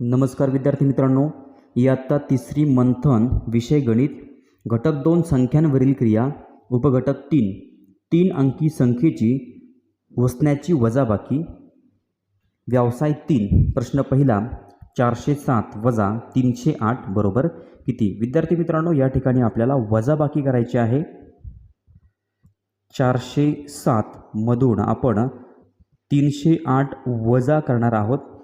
नमस्कार विद्यार्थी मित्रांनो इयत्ता तिसरी मंथन विषय गणित घटक दोन संख्यांवरील क्रिया उपघटक तीन. तीन अंकी संख्येची वसण्याची वजाबाकी. व्यवसाय तीन. प्रश्न पहिला चारशे सात वजा तीनशे आठ बरोबर किती? विद्यार्थी मित्रांनो या ठिकाणी आपल्याला वजाबाकी करायची आहे. चारशे सातमधून आपण तीनशे आठ वजा करणार आहोत.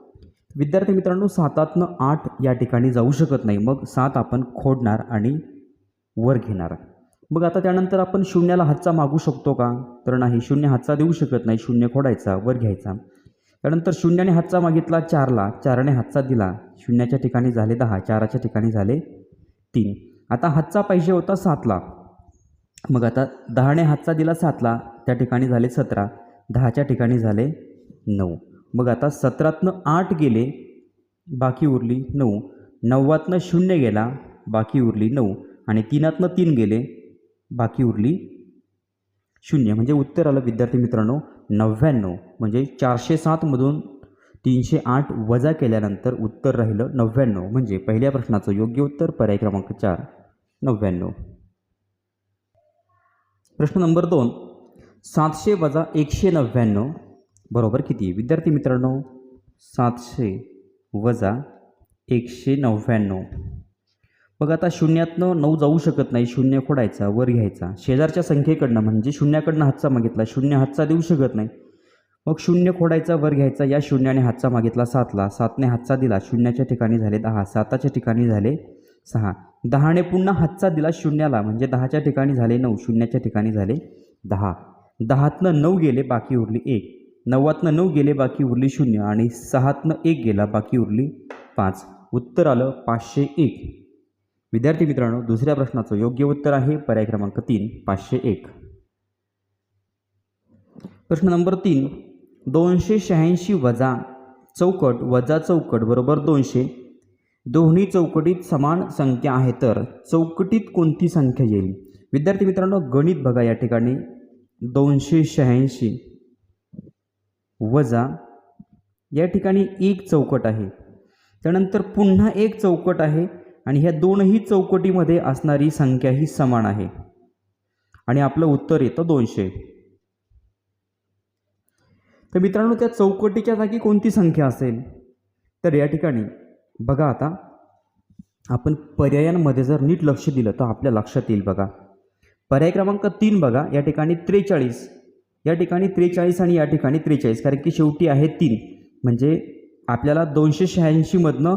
विद्यार्थी मित्रांनो सातातनं आठ या ठिकाणी जाऊ शकत नाही. मग सात आपण खोडणार आणि वर घेणार. मग आता त्यानंतर आपण शून्याला हातचा मागू शकतो का? तर नाही शून्य हातचा देऊ शकत नाही. शून्य खोडायचा वर घ्यायचा. त्यानंतर शून्याने हातचा मागितला चारला चाराने हातचा दिला. शून्याच्या ठिकाणी झाले दहा चाराच्या ठिकाणी झाले तीन. आता हातचा पाहिजे होता सातला. मग आता दहाने हातचा दिला सातला त्या ठिकाणी झाले सतरा. दहाच्या ठिकाणी झाले नऊ. मग आता सतरातनं आठ गेले बाकी उरली नऊ. नव्वातनं शून्य गेला बाकी उरली नऊ. आणि तीनातनं तीन गेले बाकी उरली शून्य. म्हणजे उत्तर आलं विद्यार्थी मित्रांनो नव्याण्णव म्हणजे चारशे सातमधून तीनशे आठ वजा केल्यानंतर उत्तर राहिलं नव्याण्णव म्हणजे पहिल्या प्रश्नाचं योग्य उत्तर पर्याय क्रमांक चार. नव्याण्णव प्रश्न नंबर दोन. सातशे वजा एकशे नव्याण्णव बरोबर किती? विद्यार्थी मित्रांनो सातशे वजा एकशे नव्याण्णव. मग आता शून्यातनं नऊ जाऊ शकत नाही शून्य खोडायचा वर घ्यायचा. शेजारच्या संख्येकडनं म्हणजे शून्याकडनं हातचा मागितला शून्य हातचा देऊ शकत नाही. मग शून्य खोडायचा वर घ्यायचा या शून्याने हातचा मागितला सातला सातने हातचा दिला शून्याच्या ठिकाणी झाले दहा साताच्या ठिकाणी झाले सहा. दहाने पुन्हा हातचा दिला शून्याला म्हणजे दहाच्या ठिकाणी झाले नऊ शून्याच्या ठिकाणी झाले दहा. दहातनं नऊ गेले बाकी उरली एक. नव्वातनं नऊ गेले बाकी उरली शून्य आणि सहातनं एक गेला बाकी उरली पाच. उत्तर आलं पाचशे एक. विद्यार्थी मित्रांनो दुसऱ्या प्रश्नाचं योग्य उत्तर आहे पर्याय क्रमांक तीन पाचशे एक. प्रश्न नंबर तीन दोनशे शहाऐंशी वजा चौकट वजा चौकट बरोबर दोनशे. दोन्ही चौकटीत समान संख्या आहे तर चौकटीत कोणती संख्या येईल? विद्यार्थी मित्रांनो गणित बघा या ठिकाणी. दोनशे शहाऐंशी. वजा या ठिकाणी एक चौकट आहे. त्यानंतर पुन्हा एक चौकट आहे आणि ह्या दोनही चौकटीमध्ये असणारी संख्या ही समान आहे. आणि आपलं उत्तर येतं दोनशे. तर मित्रांनो त्या चौकटीच्या जागी कोणती संख्या असेल? तर या ठिकाणी बघा आता आपण पर्यायांमध्ये जर नीट लक्ष दिलं तर आपल्या लक्षात येईल बघा. पर्याय क्रमांक तीन बघा या ठिकाणी त्रेचाळीस. या ठिकाणी त्रेचाळीस आणि या ठिकाणी त्रेचाळीस कारण की शेवटी आहे तीन. म्हणजे आपल्याला दोनशे शहाऐंशीमधनं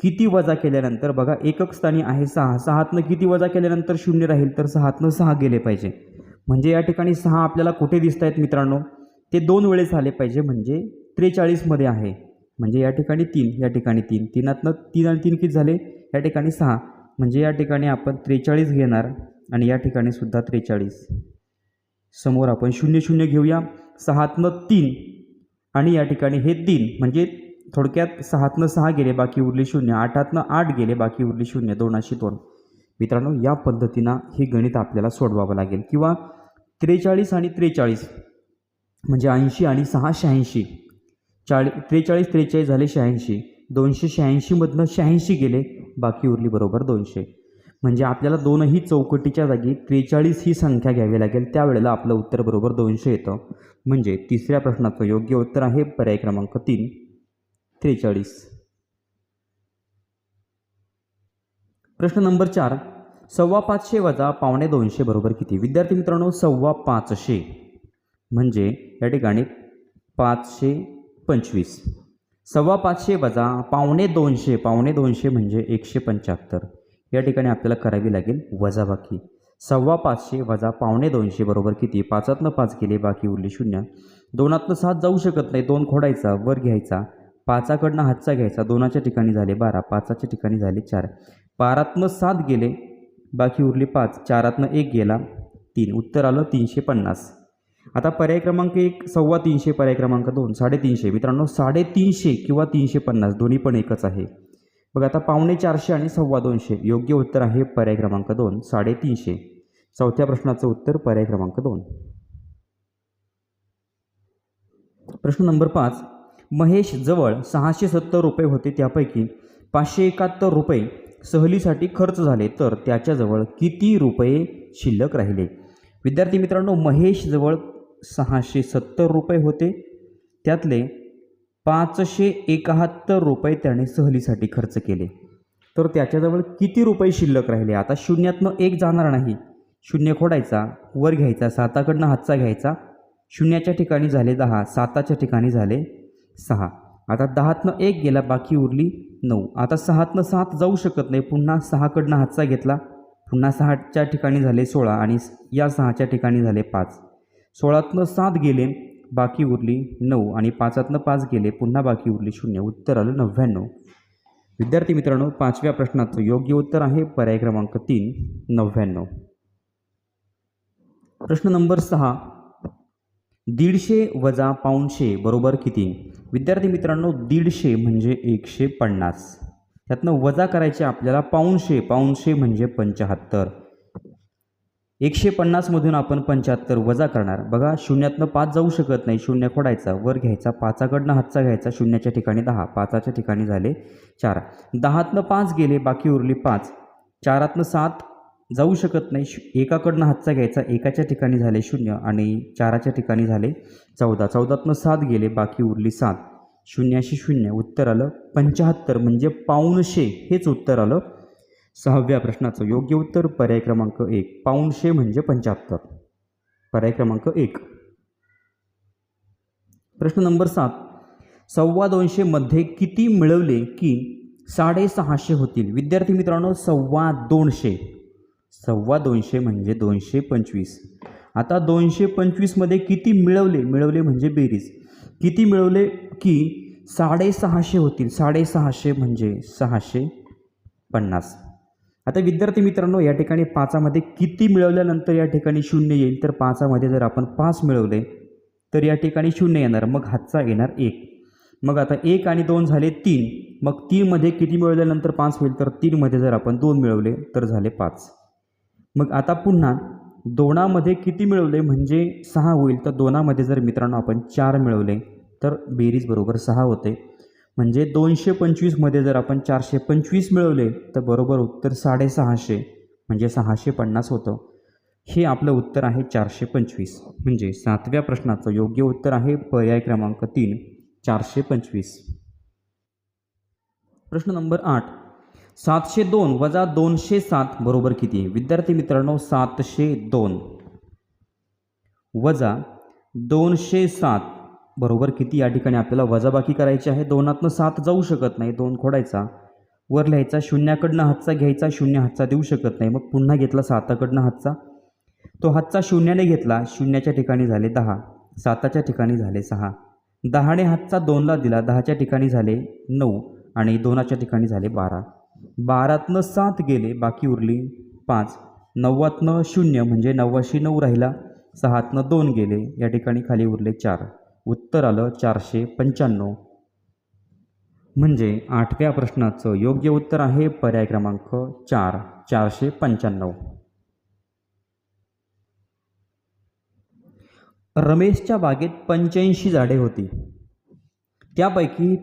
किती वजा केल्यानंतर बघा एकक स्थानी आहे सहा. सहातनं किती वजा केल्यानंतर शून्य राहील तर सहातनं सहा गेले पाहिजे. म्हणजे या ठिकाणी सहा आपल्याला कुठे दिसत आहेत मित्रांनो? ते दोन वेळेस आले पाहिजे म्हणजे त्रेचाळीसमध्ये आहे. म्हणजे या ठिकाणी तीन या ठिकाणी तीन. तीनातनं तीन आणि तीन किती झाले? या ठिकाणी सहा. म्हणजे या ठिकाणी आपण त्रेचाळीस घेणार आणि या ठिकाणी सुद्धा त्रेचाळीस. समोर आपण शून्य शून्य घेऊया. सहातनं तीन. आणि या ठिकाणी हे तीन म्हणजे थोडक्यात सहातनं सहा गेले बाकी उरले शून्य. आठातनं आठ गेले बाकी उरले शून्य. दोनाशी दोन. मित्रांनो या पद्धतीनं हे गणित आपल्याला सोडवावं लागेल. किंवा त्रेचाळीस आणि त्रेचाळीस म्हणजे ऐंशी आणि सहा शहाऐंशी. चाळी त्रेचाळीस त्रेचाळीस झाले शहाऐंशी. दोनशे शहाऐंशीमधनं शहाऐंशी गेले बाकी उरली बरोबर दोनशे. म्हणजे आपल्याला दोनही चौकटीच्या जागी त्रेचाळीस ही संख्या घ्यावी लागेल. त्यावेळेला आपलं उत्तर बरोबर दोनशे येतं. म्हणजे तिसऱ्या प्रश्नाचं योग्य उत्तर आहे पर्याय क्रमांक तीन. त्रेचाळीस. प्रश्न नंबर चार. सव्वा पाचशे वजा पावणे दोनशे बरोबर किती? विद्यार्थी मित्रांनो सव्वा पाचशे. म्हणजे या ठिकाणी पाचशे पंचवीस. सव्वा पाचशे वजा पावणे दोनशे. पावणे दोनशे म्हणजे एकशे पंच्याहत्तर. या ठिकाणी आपल्याला करावी लागेल वजाबाकी. सव्वा पाचशे वजा पावणे दोनशे बरोबर किती? पाचातनं पाच गेले बाकी उरले शून्य. दोनातनं सात जाऊ शकत नाही दोन खोडायचा वर घ्यायचा. पाचाकडनं हातचा घ्यायचा दोनाच्या ठिकाणी झाले बारा पाचाच्या ठिकाणी झाले चार. बारातनं सात गेले बाकी उरली पाच. चारातनं एक गेला तीन. उत्तर आलं तीनशे पन्नास. आता पर्याय क्रमांक एक सव्वा तीनशे पर्याय क्रमांक दोन साडेतीनशे. मित्रांनो साडेतीनशे किंवा तीनशे पन्नास दोन्ही पण एकच आहे. बघा आता पावणे चारशे आणि सव्वा दोनशे. योग्य उत्तर आहे पर्याय क्रमांक दोन साडेतीनशे. चौथ्या प्रश्नाचं उत्तर पर्याय क्रमांक दोन. प्रश्न नंबर पाच. महेशजवळ सहाशे सत्तर रुपये होते त्यापैकी पाचशे एकाहत्तर रुपये सहलीसाठी खर्च झाले तर त्याच्याजवळ किती रुपये शिल्लक राहिले? विद्यार्थी मित्रांनो महेशजवळ सहाशे सत्तर रुपये होते. त्यातले पाचशे एकाहत्तर रुपये त्याने सहलीसाठी खर्च केले. तर त्याच्याजवळ किती रुपये शिल्लक राहिले? आता शून्यातनं एक जाणार नाही. शून्य खोडायचा वर घ्यायचा साताकडनं हातचा घ्यायचा. शून्याच्या ठिकाणी झाले दहा साताच्या ठिकाणी झाले सहा. आता दहातनं एक गेला बाकी उरली नऊ. आता सहातनं सात जाऊ शकत नाही. पुन्हा सहाकडनं हातचा घेतला. पुन्हा सहाच्या ठिकाणी झाले सोळा आणि या सहाच्या ठिकाणी झाले पाच. सोळातनं सात गेले बाकी उरली नऊ आणि पाचातनं पाच गेले पुन्हा बाकी उरली शून्य. उत्तर आलं नव्याण्णव. विद्यार्थी मित्रांनो पाचव्या प्रश्नाचं योग्य उत्तर आहे. पर्याय क्रमांक तीन नव्याण्णव. प्रश्न नंबर सहा. दीडशे वजा पाऊणशे बरोबर किती? विद्यार्थी मित्रांनो दीडशे म्हणजे एकशे पन्नास. त्यातनं वजा करायचे आपल्याला पाऊनशे पाऊणशे म्हणजे पंचाहत्तर. एकशे पन्नासमधून आपण पंच्याहत्तर वजा करणार. बघा शून्यातनं पाच जाऊ शकत नाही. शून्य खोडायचा वर घ्यायचा पाचाकडनं हातचा घ्यायचा शून्याच्या ठिकाणी दहा पाचाच्या ठिकाणी झाले चार. दहातनं पाच गेले बाकी उरली पाच. चारातनं सात जाऊ शकत नाही. शू एकाकडनं हातचा घ्यायचा एकाच्या ठिकाणी झाले शून्य आणि चाराच्या ठिकाणी झाले चौदा. चौदातनं सात गेले बाकी उरली सात. शून्याशी शून्य उत्तर आलं पंच्याहत्तर. म्हणजे पाऊणशे हेच उत्तर आलं. सहाव्या प्रश्नाचं योग्य उत्तर पर्याय क्रमांक एक. पाऊणशे म्हणजे पंच्याहत्तर. पर्याय क्रमांक एक. प्रश्न नंबर सात. सव्वा दोनशेमध्ये किती मिळवले की साडेसहाशे होतील? विद्यार्थी मित्रांनो सव्वा दोनशे. सव्वा दोनशे म्हणजे दोनशे पंचवीस. आता दोनशे पंचवीसमध्ये किती मिळवले? मिळवले म्हणजे बेरीज. किती मिळवले की साडेसहाशे होतील? साडेसहाशे म्हणजे सहाशे पन्नास. आता विद्यार्थी मित्रांनो या ठिकाणी पाचामध्ये किती मिळवल्यानंतर या ठिकाणी शून्य येईल? तर पाचामध्ये जर आपण पाच मिळवले तर या ठिकाणी शून्य येणार. मग हातचा येणार एक. मग आता एक आणि दोन झाले तीन. मग तीनमध्ये किती मिळवल्यानंतर पाच होईल? तर तीनमध्ये जर आपण दोन मिळवले तर झाले पाच. मग आता पुन्हा दोनामध्ये किती मिळवले म्हणजे सहा होईल? तर दोनामध्ये जर मित्रांनो आपण चार मिळवले तर बेरीज बरोबर सहा होते. म्हणजे दोनशे पंचवीसमध्ये जर आपण चारशे पंचवीस मिळवले तर बरोबर उत्तर साडेसहाशे म्हणजे सहाशे पन्नास होतं. हे आपलं उत्तर आहे चारशे पंचवीस. म्हणजे सातव्या प्रश्नाचं योग्य उत्तर आहे पर्याय क्रमांक तीन चारशे पंचवीस. प्रश्न नंबर आठ. सातशे दोन वजा दोनशे सात बरोबर किती विद्यार्थी मित्रांनो सातशे दोन. वजा दोनशे सात बरोबर किती या ठिकाणी आपल्याला वजाबाकी करायची आहे? दोनातनं सात जाऊ शकत नाही दोन खोडायचा. वर लिहायचा शून्याकडनं हातचा घ्यायचा शून्य हातचा देऊ शकत नाही. मग पुन्हा घेतला साताकडनं हातचा. तो हातचा शून्याने घेतला शून्याच्या ठिकाणी झाले दहा. साताच्या ठिकाणी झाले सहा. दहाने हातचा दोनला दिला दहाच्या ठिकाणी झाले नऊ आणि दोनाच्या ठिकाणी झाले बारा. बारातनं सात गेले बाकी उरली पाच. नव्वातनं शून्य म्हणजे नव्वाशी नऊ राहिला. सहातनं दोन गेले या ठिकाणी खाली उरले चार. उत्तर आलं चारशे पंच्याण्णव. म्हणजे आठव्या प्रश्नाचं योग्य उत्तर आहे पर्याय क्रमांक चार चारशे पंच्याण्णव. रमेशच्या बागेत पंच्याऐंशी झाडे होती. त्यापैकी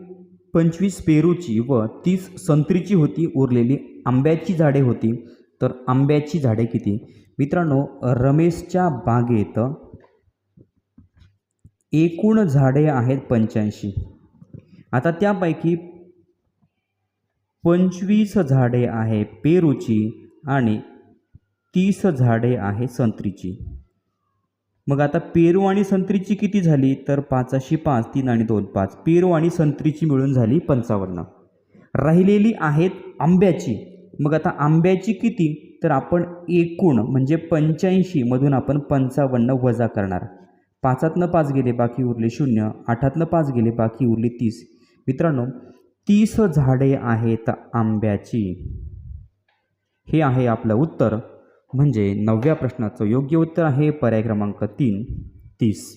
पंचवीस पेरूची व तीस संत्रीची होती उरलेली आंब्याची झाडे होती. तर आंब्याची झाडे किती? मित्रांनो रमेशच्या बागेत एकूण झाडे आहेत पंच्याऐंशी. आता त्यापैकी पंचवीस झाडे आहे पेरूची आणि तीस झाडे आहे संत्रीची. मग आता पेरू आणि संत्रीची किती झाली? तर पाचाशी पाच तीन आणि दोन पाच. पेरू आणि संत्रीची मिळून झाली पंचावन्न. राहिलेली आहेत आंब्याची. मग आता आंब्याची किती? तर आपण एकूण म्हणजे पंच्याऐंशीमधून आपण पंचावन्न वजा करणार. पाचातनं पाच गेले बाकी उरले शून्य. आठातनं पाच गेले बाकी उरली तीस. मित्रांनो तीस झाडे आहेत आंब्याची. हे आहे आपलं उत्तर. म्हणजे नवव्या प्रश्नाचं योग्य उत्तर आहे पर्याय क्रमांक तीन तीस.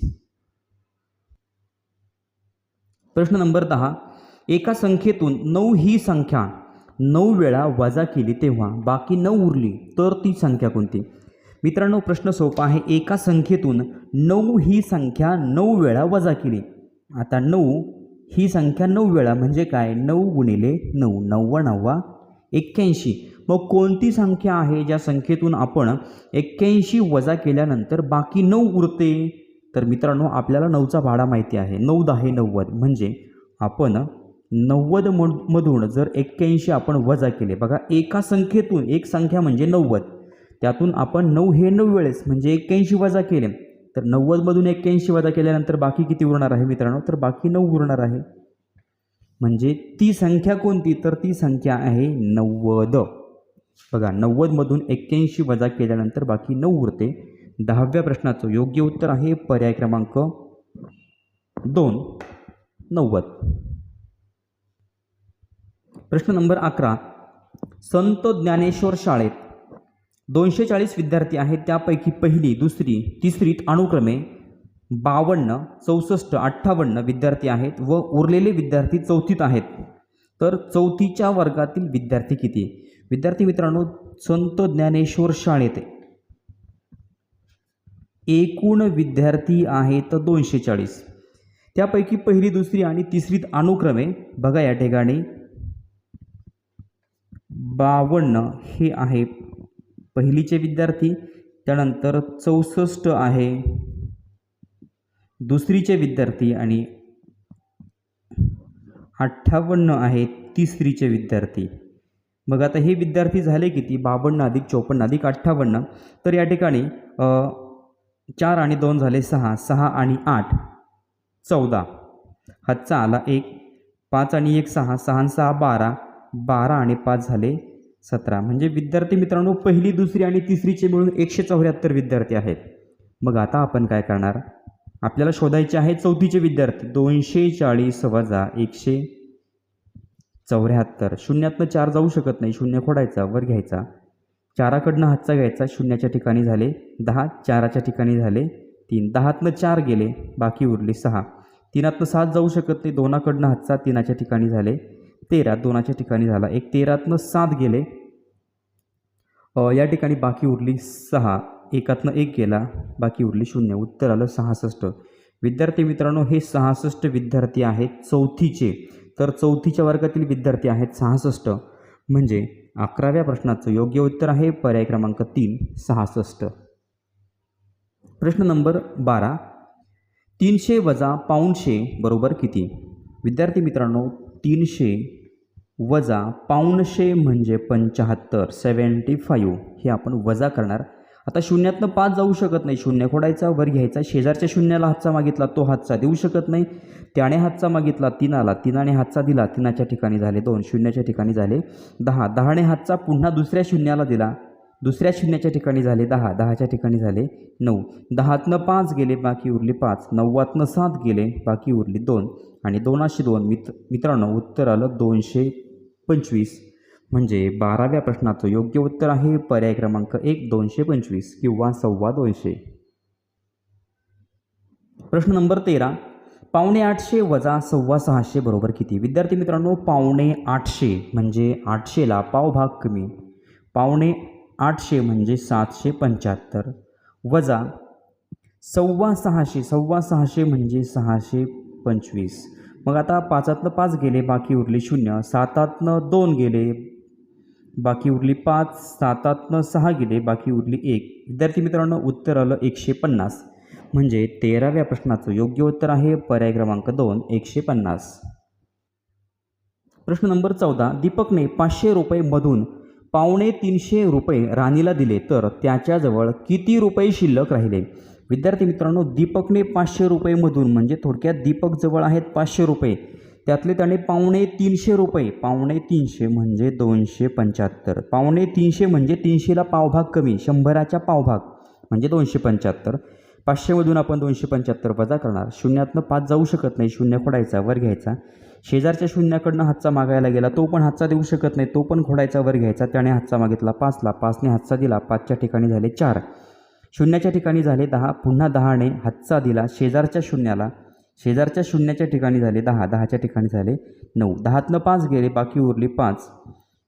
प्रश्न नंबर दहा. एका संख्येतून नऊ ही संख्या नऊ वेळा वजा केली तेव्हा बाकी नऊ उरली तर ती संख्या कोणती? मित्रांनो प्रश्न सोपा आहे. एका संख्येतून नऊ ही संख्या नऊ वेळा वजा केली. आता नऊ ही संख्या नऊ वेळा म्हणजे काय? नऊ गुणिले नऊ नव्वा नव्वा एक्क्याऐंशी. मग कोणती संख्या आहे ज्या संख्येतून आपण एक्क्याऐंशी वजा केल्यानंतर बाकी नऊ उरते? तर मित्रांनो आपल्याला नऊचा भाडा माहिती आहे. नऊ दहा नव्वद म्हणजे आपण नव्वद मधून जर एक्क्याऐंशी आपण वजा केले. बघा एका संख्येतून एक संख्या म्हणजे नव्वद. त्यातून आपण नऊ हे नऊ वेळेस म्हणजे एक्क्याऐंशी वजा केले तर नव्वदमधून एक्क्याऐंशी वजा केल्यानंतर बाकी किती उरणार आहे मित्रांनो? तर बाकी नऊ उरणार आहे. म्हणजे ती संख्या कोणती? तर ती संख्या आहे नव्वद. बघा नव्वदमधून एक्क्याऐंशी वजा केल्यानंतर बाकी नऊ उरते. दहाव्या प्रश्नाचं योग्य उत्तर आहे पर्याय क्रमांक दोन नव्वद. प्रश्न नंबर अकरा संत ज्ञानेश्वर शाळेत दोनशे चाळीस विद्यार्थी आहेत त्यापैकी पहिली दुसरी तिसरीत अनुक्रमे बावन्न चौसष्ट अठ्ठावन्न विद्यार्थी आहेत व उरलेले विद्यार्थी चौथीत आहेत. तर चौथीच्या वर्गातील विद्यार्थी किती? विद्यार्थी मित्रांनो संत ज्ञानेश्वर शाळेत एकूण विद्यार्थी आहेत दोनशे चाळीस त्यापैकी पहिली दुसरी आणि तिसरीत अनुक्रमे बघा या ठिकाणी बावन्न हे आहे. पहिलीचे विद्यार्थी त्यानंतर चौसष्ट आहे. दुसरीचे विद्यार्थी आणि अठ्ठावन्न आहे तिसरीचे विद्यार्थी. मग आता हे विद्यार्थी झाले किती? बावन्न अधिक चौपन्न अधिक अठ्ठावन्न. तर या ठिकाणी चार आणि दोन झाले सहा. सहा आणि आठ चौदा. हातचा आला एक पाच आणि एक सहा. सहा सहा बारा. बारा आणि पाच झाले सतरा. म्हणजे विद्यार्थी मित्रांनो पहिली दुसरी आणि तिसरीचे मिळून एकशे चौऱ्याहत्तर विद्यार्थी आहेत. मग आता आपण काय करणार? आपल्याला शोधायचे आहे चौथीचे विद्यार्थी. दोनशे चाळीस वजा एकशे चौऱ्याहत्तर. शून्यातनं चार जाऊ शकत नाही. शून्य खोडायचा वर घ्यायचा. चाराकडनं हातचा घ्यायचा. शून्याच्या ठिकाणी झाले दहा. चाराच्या ठिकाणी झाले तीन. दहातनं चार गेले. बाकी उरले सहा. तीनातनं सात जाऊ शकत नाही. दोनाकडनं हातचा तीनाच्या ठिकाणी झाले तेरा दोनाच्या ठिकाणी झाला. एक तेरातनं सात गेले. या ठिकाणी बाकी उरली सहा. एकातनं एक गेला. बाकी उरली शून्य. उत्तर आलं सहासष्ट. विद्यार्थी मित्रांनो हे सहासष्ट विद्यार्थी आहेत चौथीचे. तर चौथीच्या वर्गातील विद्यार्थी आहेत सहासष्ट. म्हणजे अकराव्या प्रश्नाचं योग्य उत्तर आहे. पर्याय क्रमांक तीन सहासष्ट. प्रश्न नंबर बारा. तीनशे वजा पाऊणशे बरोबर किती? विद्यार्थी मित्रांनो तीनशे वजा पाऊणशे म्हणजे पंच्याहत्तर सेवन्टी फाईव्ह हे आपण वजा करणार. आता शून्यातनं पाच जाऊ शकत नाही. शून्य खोडायचा वर घ्यायचा. शेजारच्या शून्याला हातचा मागितला तो हातचा देऊ शकत नाही. त्याने हातचा मागितला तिनाला तिनाने हातचा दिला तिनाच्या ठिकाणी झाले दोन. शून्याच्या ठिकाणी झाले दहा. दहाने हातचा पुन्हा दुसऱ्या शून्याला दिला. दुसऱ्या शून्याच्या ठिकाणी झाले दहा दहाच्या ठिकाणी झाले नऊ. दहातनं पाच गेले बाकी उरले पाच. नव्वातनं सात गेले बाकी उरली दोन. आणि दोनाशे दोन मित्र मित्रांनो उत्तर आलं दोनशे पंचवीस. म्हणजे बाराव्या प्रश्नाचं योग्य उत्तर आहे पर्याय क्रमांक एक दोनशे पंचवीस किंवा सव्वा दोनशे. प्रश्न नंबर तेरा. पावणे आठशे वजा सव्वा सहाशे बरोबर किती? विद्यार्थी मित्रांनो पावणे आठशे म्हणजे आठशेला पावभाग कमी. पावणे आठशे म्हणजे सातशे पंच्याहत्तर. वजा सव्वा सहाशे सव्वा सहाशे म्हणजे सहाशे पंचवीस. मग आता पाचातनं पाच गेले बाकी उरले शून्य. सातातनं दोन गेले बाकी उरली पाच. सातातनं सहा गेले बाकी उरली एक. विद्यार्थी मित्रांनो उत्तर आलं एकशे पन्नास. म्हणजे तेराव्या प्रश्नाचं योग्य उत्तर आहे पर्याय क्रमांक दोन एकशे पन्नास. प्रश्न नंबर चौदा. दीपकने पाचशे रुपयेमधून पावणे तीनशे रुपये राणीला दिले तर त्याच्याजवळ किती रुपये शिल्लक राहिले? विद्यार्थी मित्रांनो दीपकने पाचशे रुपयेमधून म्हणजे थोडक्यात दीपकजवळ आहेत पाचशे रुपये. त्यातले त्याने पावणे तीनशे रुपये पावणे तीनशे म्हणजे दोनशे पंच्याहत्तर. पावणे तीनशे म्हणजे तीनशेला पावभाग कमी शंभराच्या पावभाग म्हणजे दोनशे पंच्याहत्तर. पाचशेमधून आपण दोनशे पंच्याहत्तर वजा करणार. शून्यातनं पाच जाऊ शकत नाही शून्य खोडायचा वर घ्यायचा. शेजारच्या शून्याकडनं हातचा मागायला गेला तो पण हातचा देऊ शकत नाही. तो पण घोडायचा वर घ्यायचा. त्याने हातचा मागितला पाचला. पाचने हातचा दिला. पाचच्या ठिकाणी झाले चार. शून्याच्या ठिकाणी झाले दहा. पुन्हा दहाने हातचा दिला शेजारच्या शून्याला. शेजारच्या शून्याच्या ठिकाणी झाले दहा. दहाच्या ठिकाणी झाले नऊ. दहातनं पाच गेले बाकी उरली पाच.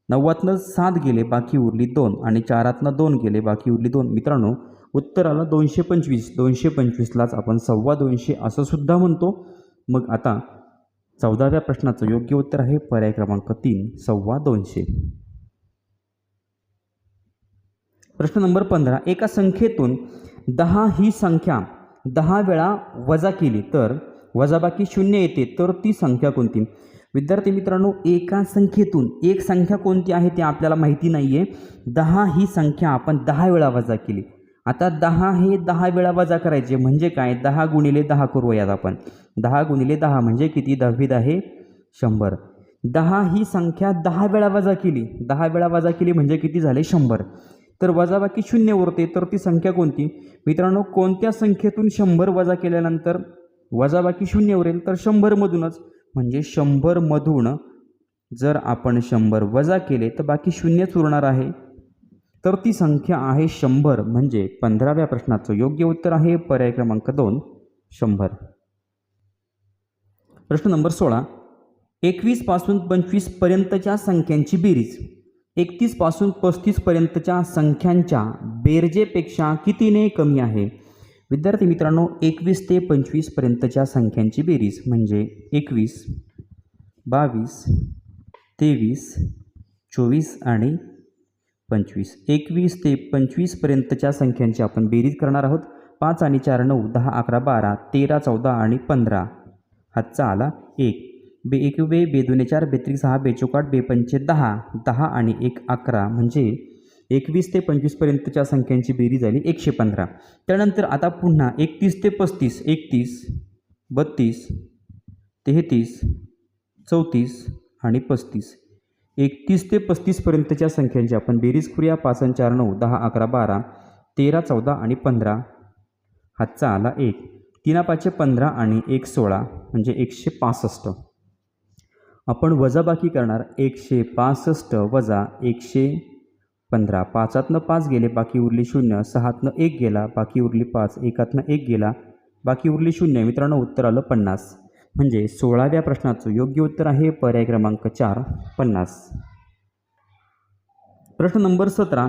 नव्वातनं सात गेले बाकी उरली दोन. आणि चारातनं दोन गेले बाकी उरली दोन. मित्रांनो उत्तराला दोनशे पंचवीस. दोनशे पंचवीसलाच आपण सव्वा दोनशे असं सुद्धा म्हणतो. मग आता चौदाव्या प्रश्नाचं योग्य उत्तर आहे. पर्याय क्रमांक तीन सव्वा दोनशे. प्रश्न नंबर पंधरा एका संख्येतून दहा ही संख्या दहा वेळा वजा केली तर वजाबाकी शून्य येते तर ती संख्या कोणती? विद्यार्थी मित्रांनो एका संख्येतून एक संख्या कोणती आहे ते आपल्याला माहिती नाही आहे दहा ही संख्या आपण दहा वेळा वजा केली. आता दहा हे दहा वेळा वजा करायचे. म्हणजे काय? दहा गुणिले दहा करूयात आपण. दहा गुणिले दहा म्हणजे किती? दहावीत आहे शंभर. दहा ही संख्या दहा वेळा वजा केली. दहा वेळा वजा केली म्हणजे किती झाले? शंभर. तर वजाबाकी शून्य उरते. तर ती संख्या कोणती? मित्रांनो कोणत्या संख्येतून शंभर वजा केल्यानंतर वजाबाकी शून्य उरेल? तर शंभरमधूनच. म्हणजे शंभरमधून जर आपण शंभर वजा केले तर बाकी शून्यच उरणार आहे. तर ती संख्या आहे शंभर म्हणजे पंधराव्या प्रश्नाचं योग्य उत्तर आहे. पर्याय क्रमांक दोन शंभर. प्रश्न नंबर सोळा. एकवीसपासून पंचवीसपर्यंतच्या संख्यांची बेरीज. एकतीसपासून पस्तीसपर्यंतच्या संख्यांच्या बेरजेपेक्षा कितीने कमी आहे? विद्यार्थी मित्रांनो एकवीस ते पंचवीसपर्यंतच्या संख्यांची बेरीज म्हणजे एकवीस बावीस तेवीस चोवीस आणि पंचवीस एकवीस ते पंचवीसपर्यंतच्या संख्यांची आपण बेरीज करणार आहोत. पाच आणि चार नऊ दहा अकरा बारा तेरा चौदा आणि पंधरा. हातचा आला एक. बे एक बे बेदुने चार बेत्रिक सहा बेचोकाट बेपंचे दहा दहा आणि एक अकरा. म्हणजे एकवीस ते पंचवीसपर्यंतच्या संख्यांची बेरीज झाली एकशे पंधरा. त्यानंतर आता पुन्हा एकतीस ते पस्तीस एकतीस बत्तीस तेहतीस चौतीस आणि पस्तीस. एकतीस ते पस्तीसपर्यंतच्या संख्यांची आपण बेरीज करूया. पाच आणि चार नऊ दहा अकरा बारा तेरा चौदा आणि पंधरा. हातचा आला एक. तीना पाचशे पंधरा आणि एक सोळा म्हणजे एकशे पासष्ट. आपण वजाबाकी करणार. एकशे पासष्ट वजा एकशे पंधरा. पाचातनं पाच गेले बाकी उरली शून्य. सहातनं एक गेला बाकी उरली पाच. एकातनं एक गेला बाकी उरली शून्य. मित्रांनो उत्तर आलं पन्नास. म्हणजे सोळाव्या प्रश्नाचं योग्य उत्तर आहे पर्याय क्रमांक चार पन्नास. प्रश्न नंबर सतरा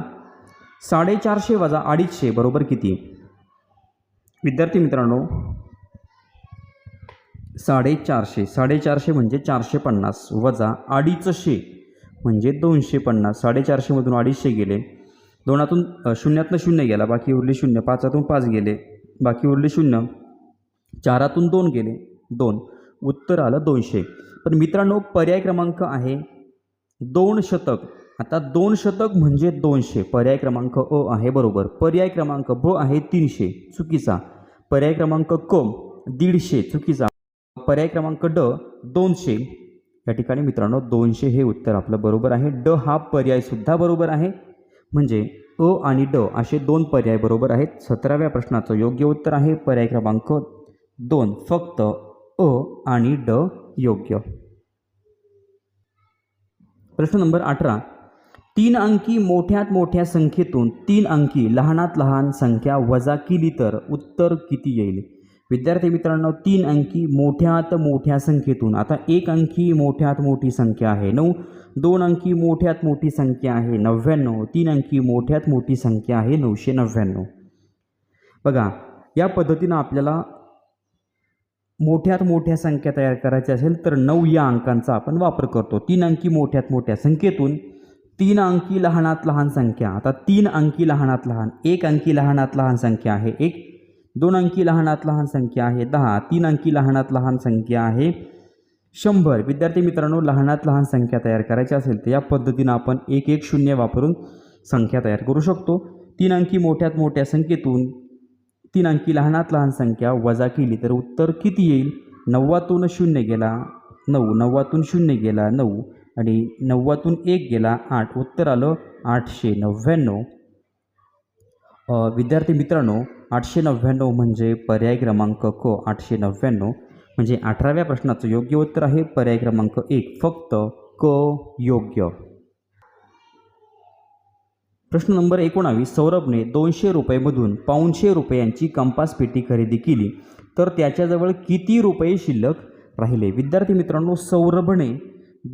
साडेचारशे वजा अडीचशे बरोबर किती? विद्यार्थी मित्रांनो साडेचारशे साडेचारशे म्हणजे चारशे पन्नास वजा अडीचशे म्हणजे दोनशे पन्नास. साडेचारशेमधून अडीचशे गेले. दोनातून शून्यातनं शून्य गेला बाकी उरले शून्य. पाचातून पाच गेले बाकी उरले शून्य. चारातून दोन गेले दोन. उत्तर आलं दोनशे. पण मित्रांनो पर्याय क्रमांक आहे दोन शतक. आता दोन शतक म्हणजे दोनशे. पर्याय क्रमांक अ आहे बरोबर. पर्याय क्रमांक ब आहे तीनशे. चुकीचा. पर्याय क्रमांक क दीडशे. चुकीचा. पर्याय क्रमांक ड दोनशे. या ठिकाणी मित्रांनो दोनशे हे उत्तर आपलं बरोबर आहे. ड हा पर्यायसुद्धा बरोबर आहे. म्हणजे अ आणि ड असे दोन पर्याय बरोबर आहेत. सतराव्या प्रश्नाचं योग्य उत्तर आहे. पर्याय क्रमांक दोन. फक्त अ आणि ड योग्य. प्रश्न नंबर अठरा. तीन अंकी मोठ्यात मोठ्या संख्येतून तीन अंकी लहानात लहान संख्या वजा केली तर उत्तर किती येईल? विद्यार्थी मित्रांनो तीन अंकी मोठ्यात मोठ्या संख्येतून आता एक अंकी मोठ्यात मोठी संख्या आहे नऊ दोन अंकी मोठ्यात मोठी संख्या आहे नव्याण्णव तीन अंकी मोठ्यात मोठी संख्या आहे नऊशे नव्याण्णव. बघा या पद्धतीनं आपल्याला मोठ्यात मोठ्या संख्या तयार करायच्या असेल तर नऊ या अंकांचा आपण वापर करतो. तीन अंकी मोठ्यात मोठ्या संख्येतून तीन अंकी लहानात लहान संख्या. आता तीन अंकी लहानात लहान एक अंकी लहानात लहान संख्या आहे एक दोन अंकी लहानात लहान संख्या आहे दहा तीन अंकी लहानात लहान संख्या आहे शंभर. विद्यार्थी मित्रांनो लहानात लहान संख्या तयार करायची असेल तर या पद्धतीनं आपण एक एक शून्य वापरून संख्या तयार करू शकतो. तीन अंकी मोठ्यात मोठ्या संख्येतून तीन अंकी लहानात लहान संख्या वजा केली तर उत्तर किती येईल? नव्वातून शून्य गेला नऊ. नव्वातून शून्य गेला नऊ. आणि नव्वातून एक गेला आठ. उत्तर आलं आठशे नव्याण्णव. विद्यार्थी मित्रांनो आठशे नव्याण्णव म्हणजे पर्याय क्रमांक क आठशे नव्याण्णव. म्हणजे अठराव्या प्रश्नाचं योग्य उत्तर आहे. पर्याय क्रमांक एक फक्त क योग्य. प्रश्न नंबर एकोणावीस सौरभने दोनशे रुपयेमधून पाऊणशे रुपयांची कंपास पेटी खरेदी केली. तर त्याच्याजवळ किती रुपये शिल्लक राहिले? विद्यार्थी मित्रांनो सौरभने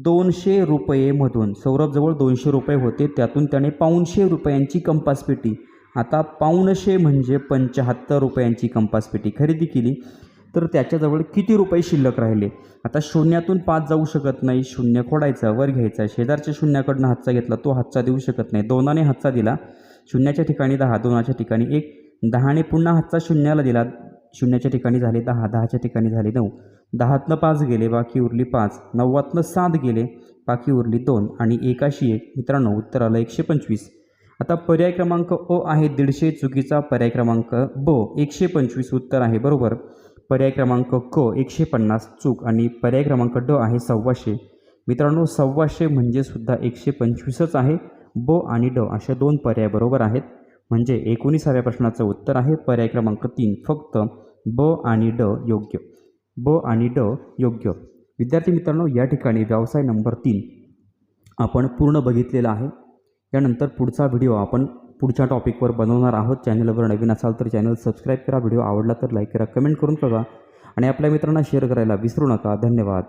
दोनशे रुपयेमधून सौरभजवळ दोनशे रुपये होते त्यातून त्याने पाऊणशे रुपयांची कंपास पेटी आता पाऊणशे म्हणजे पंच्याहत्तर रुपयांची कंपास पेटी खरेदी केली. तर त्याच्याजवळ किती रुपये शिल्लक राहिले? आता शून्यातून पाच जाऊ शकत नाही. शून्य खोडायचा वर घ्यायचा. शेजारच्या शून्याकडनं हातचा घेतला तो हातचा देऊ शकत नाही. दोनाने हातचा दिला शून्याच्या ठिकाणी दहा. दोनाच्या ठिकाणी एक. दहाने पुन्हा हातचा शून्याला दिला शून्याच्या ठिकाणी झाले दहा. दहाच्या ठिकाणी झाले नऊ. दहातनं पाच गेले बाकी उरली पाच. नव्वातनं सात गेले बाकी उरली दोन. आणि एकाशी एक. मित्रांनो उत्तर आलं एकशे पंचवीस. आता पर्याय क्रमांक अ आहे दीडशे चुकीचा. पर्याय क्रमांक ब एकशे पंचवीस. उत्तर आहे बरोबर? पर्याय क्रमांक क एकशे पन्नास चूक आणि पर्याय क्रमांक ड आहे सव्वाशे. मित्रांनो सव्वाशे म्हणजे सुद्धा एकशे पंचवीसच आहे. ब आणि ड अशा दोन पर्याय बरोबर आहेत. म्हणजे एकोणीसाव्या प्रश्नाचं उत्तर आहे. पर्याय क्रमांक तीन फक्त ब आणि ड योग्य. ब आणि ड योग्य. विद्यार्थी मित्रांनो या ठिकाणी व्यवसाय नंबर तीन आपण पूर्ण बघितलेला आहे. यानंतर पुढचा व्हिडिओ आपण पुढच्या टॉपिकवर बनवणार आहोत. चॅनलवर नवीन असाल तर चॅनल सबस्क्राईब करा. व्हिडिओ आवडला तर लाईक करा कमेंट करून कळवा. आणि आपल्या मित्रांना शेअर करायला विसरू नका. धन्यवाद.